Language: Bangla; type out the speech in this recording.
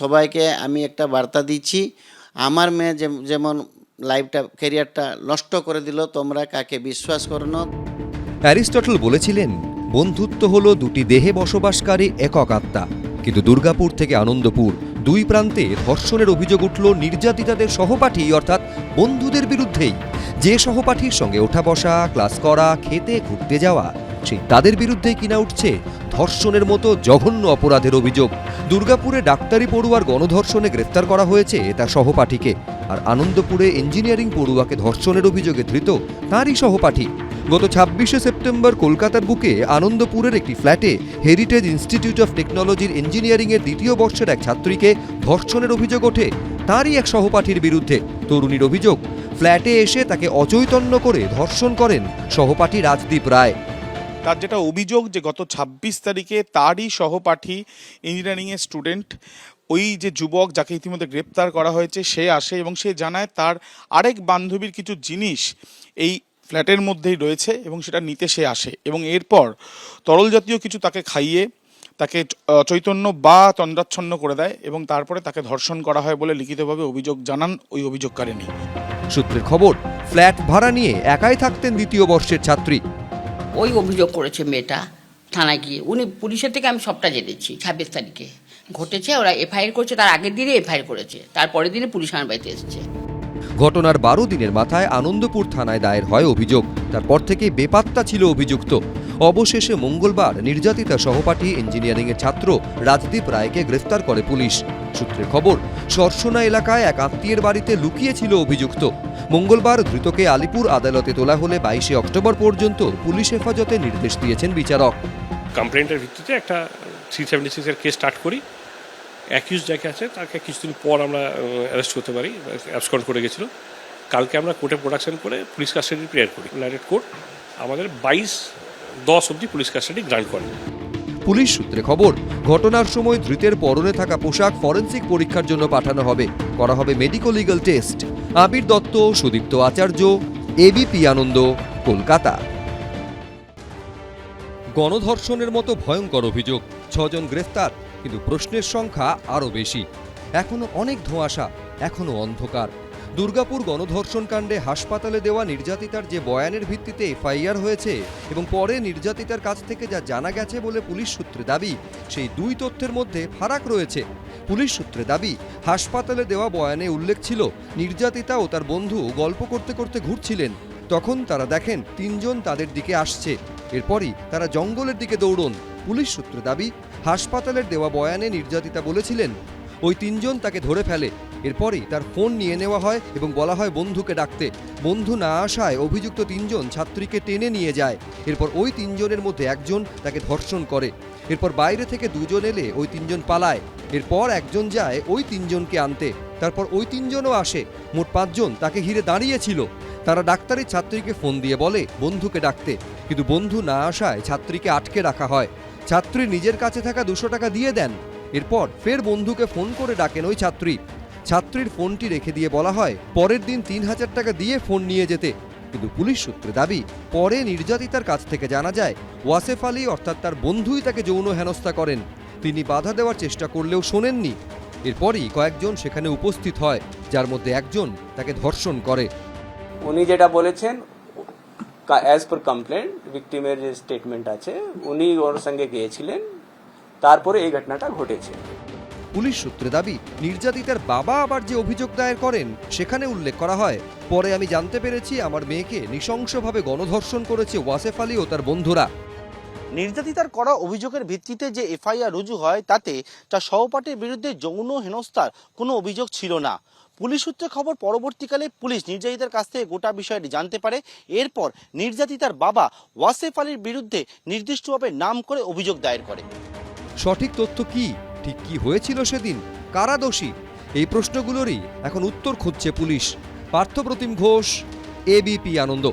সবাইকে আমি একটা বার্তা দিচ্ছি। আমার মেয়ে যেমন লাইফটা, ক্যারিয়ারটা নষ্ট করে দিল, তোমরা কাকে বিশ্বাস করো না? অ্যারিস্টটল বলেছিলেন, বন্ধুত্ব হলো দুটি দেহে বসবাসকারী একক আত্মা। কিন্তু দুর্গাপুর থেকে আনন্দপুর, দুই প্রান্তে ধর্ষণের অভিযোগ উঠল নির্যাতিতাদের সহপাঠী, অর্থাৎ বন্ধুদের বিরুদ্ধেই। যে সহপাঠীর সঙ্গে ওঠা বসা ক্লাস করা, খেতে, ঘুরতে যাওয়া সেই তাদের বিরুদ্ধেই কিনা উঠছে ধর্ষণের মতো জঘন্য অপরাধের অভিযোগ। দুর্গাপুরে ডাক্তারি পড়ুয়ার গণধর্ষণে গ্রেফতার করা হয়েছে তার সহপাঠীকে, আর আনন্দপুরে ইঞ্জিনিয়ারিং পড়ুয়াকে ধর্ষণের অভিযোগে ধৃত তারই সহপাঠী। গত ছাব্বিশে সেপ্টেম্বর কলকাতার বুকে আনন্দপুরের একটি ফ্ল্যাটে হেরিটেজ ইনস্টিটিউট অফ টেকনোলজির ইঞ্জিনিয়ারিংয়ের দ্বিতীয় বর্ষের এক ছাত্রীকে ধর্ষণের অভিযোগ ওঠে তারই এক সহপাঠীর বিরুদ্ধে তরুণীর অভিযোগ। ফ্ল্যাটে এসে তাকে অচৈতন্য করে ধর্ষণ করেন সহপাঠী রাজদীপ রায়। তার যেটা অভিযোগ যে গত ছাব্বিশ তারিখে তারই সহপাঠী ইঞ্জিনিয়ারিংয়ের স্টুডেন্ট, ওই যে যুবক যাকে ইতিমধ্যে গ্রেপ্তার করা হয়েছে, সে আসে এবং সে জানায় তার আরেক বান্ধবীর কিছু জিনিস এই ফ্ল্যাটের মধ্যেই রয়েছে এবং সেটা নিতে সে আসে এবং এরপর তরল জাতীয় কিছু তাকে খাইয়ে তাকে চৈতন্য বা তন্দ্রাচ্ছন্ন করে দেয় এবং তারপরে তাকে ধর্ষণ করা হয় বলে লিখিতভাবে অভিযোগ জানান ওই অভিযোগকারিনী সূত্রের খবর, ফ্ল্যাট ভাড়া নিয়ে একাই থাকতেন দ্বিতীয় বর্ষের ছাত্রী। ওই অভিযোগ করেছে মেয়েটা থানায় গিয়ে। উনি পুলিশের থেকে আমি সবটা জেনেছি ছাব্বিশ তারিখে। ঘটেছে, ওরা এফআইআর করেছে, তার আগের দিনে এফআইআর করেছে। তারপরের দিনে পুলিশ আমার বাড়িতে এসেছে। ঘটনার বারো দিনের মাথায় আনন্দপুর থানায় দায়ের হয় অভিযোগ। তারপর থেকে বেপাত্তা ছিল অভিযুক্ত। অবশেষে মঙ্গলবার নির্যাতিতা সহপাঠী ইঞ্জিনিয়ারিংয়ের ছাত্র রাজদীপ রায়কে গ্রেফতার করে পুলিশ। সূত্রের খবর, সরসোনা এলাকায় এক আত্মীয়ের বাড়িতে লুকিয়েছিল অভিযুক্ত। মঙ্গলবার ধৃতকে আলিপুর আদালতে তোলা হলে বাইশে অক্টোবর পর্যন্ত পুলিশ হেফাজতে নির্দেশ দিয়েছেন বিচারক। কমপ্লেন্টের ভিত্তিতে একটা থ্রি সেভেন্টি সিক্সের কেস স্টার্ট করি। অ্যাকিউজ যাকে আছে, তাকে কিছুদিন পর আমরা অ্যারেস্ট করতে পারি অ্যাবসকন্ড করে গেছিল। কালকে আমরা কোর্টে প্রোডাকশন করে পুলিশ কাস্টাডি প্রেয়ার করি। লাইটেড কোর্ট আমাদের বাইশ দশ অবধি পুলিশ কাস্টাডি গ্রান্ট করে। পুলিশ সূত্রে খবর, ঘটনার সময় ধৃতের পরনে থাকা পোশাক ফরেনসিক পরীক্ষার জন্য পাঠানো হবে। করা হবে medico legal test Abir Dutta, Sudipta Acharya, ABP Ananda, Kolkata. গণধর্ষণের মতো ভয়ঙ্কর অভিযোগ, ছজন গ্রেফতার, কিন্তু প্রশ্নের সংখ্যা আরও বেশি। এখনও অনেক ধোঁয়াশা, এখনও অন্ধকার। দুর্গাপুর গণধর্ষণ কাণ্ডে হাসপাতালে দেওয়া নির্যাতিতার যে বয়ানের ভিত্তিতে এফআইআর হয়েছে এবং পরে নির্যাতিতার কাছ থেকে যা জানা গেছে বলে পুলিশ সূত্রে দাবি, সেই দুই তথ্যের মধ্যে ফারাক রয়েছে। পুলিশ সূত্রে দাবি, হাসপাতালে দেওয়া বয়ানে উল্লেখ ছিল, নির্যাতিতা ও তার বন্ধু গল্প করতে করতে ঘুরছিলেন। তখন তারা দেখেন, তিনজন তাদের দিকে আসছে। এরপরই তারা জঙ্গলের দিকে দৌড়ন। পুলিশ সূত্রে দাবি, হাসপাতালের দেওয়া বয়ানে নির্যাতিতা বলেছিলেন, ওই তিনজন তাকে ধরে ফেলে। এরপরই তার ফোন নিয়ে নেওয়া হয় এবং বলা হয় বন্ধুকে ডাকতে। বন্ধু না আসায় অভিযুক্ত তিনজন ছাত্রীকে টেনে নিয়ে যায়। এরপর ওই তিনজনের মধ্যে একজন তাকে ধর্ষণ করে। এরপর বাইরে থেকে দুজন এলে ওই তিনজন পালায়। এরপর একজন যায় ওই তিনজনকে আনতে। তারপর ওই তিনজনও আসে। মোট পাঁচজন তাকে ঘিরে দাঁড়িয়েছিল। তারা ডাক্তারের ছাত্রীকে ফোন দিয়ে বলে, বন্ধুকে ডাকতে। কিন্তু বন্ধু না আসায় ছাত্রীকে আটকে রাখা হয়। ছাত্রী নিজের কাছে থাকা দুশো টাকা দিয়ে দেন। এরপর ফের বন্ধুকে ফোন করে ডাকেন ওই ছাত্রী। ছাত্রীর ফোনটি রেখে দিয়ে বলা হয়, পরের দিন তিন হাজার টাকা দিয়ে ফোন নিয়ে যেতে। কিন্তু পুলিশ সূত্রে দাবি, পরে নির্যাতিতার কাছ থেকে জানা যায়, ওয়াসেফ আলী অর্থাৎ তার বন্ধুই তাকে যৌন হেনস্থা করেন। তিনি বাধা দেওয়ার চেষ্টা করলেও শোনেননি। এরপরই কয়েকজন সেখানে উপস্থিত হয়, যার মধ্যে একজন তাকে ধর্ষণ করে। উনি যেটা বলেছেন অ্যাজ পার কমপ্লেন ভিক্টিমের যে স্টেটমেন্ট আছে, উনি ওর সঙ্গে গিয়েছিলেন, তারপরে এই ঘটনাটা ঘটেছে। পুলিশ সূত্রে দাবি নির্যাতিতার বাবা আবার যে অভিযোগ দায়ের করেন সেখানে উল্লেখ করা হয় পরে আমি জানতে পেরেছি আমার মেয়েকে নৃশংসভাবে গণধর্ষণ করেছে ওয়াসেফ আলী ও তার বন্ধুরা। নির্যাতিতার করা অভিযোগের ভিত্তিতে যে এফআইআর রুজু হয় তাতে তার সহপাঠীর বিরুদ্ধে যৌন হেনস্থার কোনো অভিযোগ ছিল না। পুলিশ সূত্রে খবর পরবর্তীকালে পুলিশ নির্যাতিতার কাছ থেকে গোটা বিষয়টি জানতে পারে। এরপর নির্যাতিতার বাবা ওয়াসেফ আলীর বিরুদ্ধে নির্দিষ্টভাবে নাম করে অভিযোগ দায়ের করে। সঠিক তথ্য কি? ঠিক কি হয়েছিল সেদিন? কারা দোষী? এই প্রশ্নগুলোরই এখন উত্তর খুঁজছে পুলিশ। পার্থপ্রতিম ঘোষ এবিপি আনন্দ।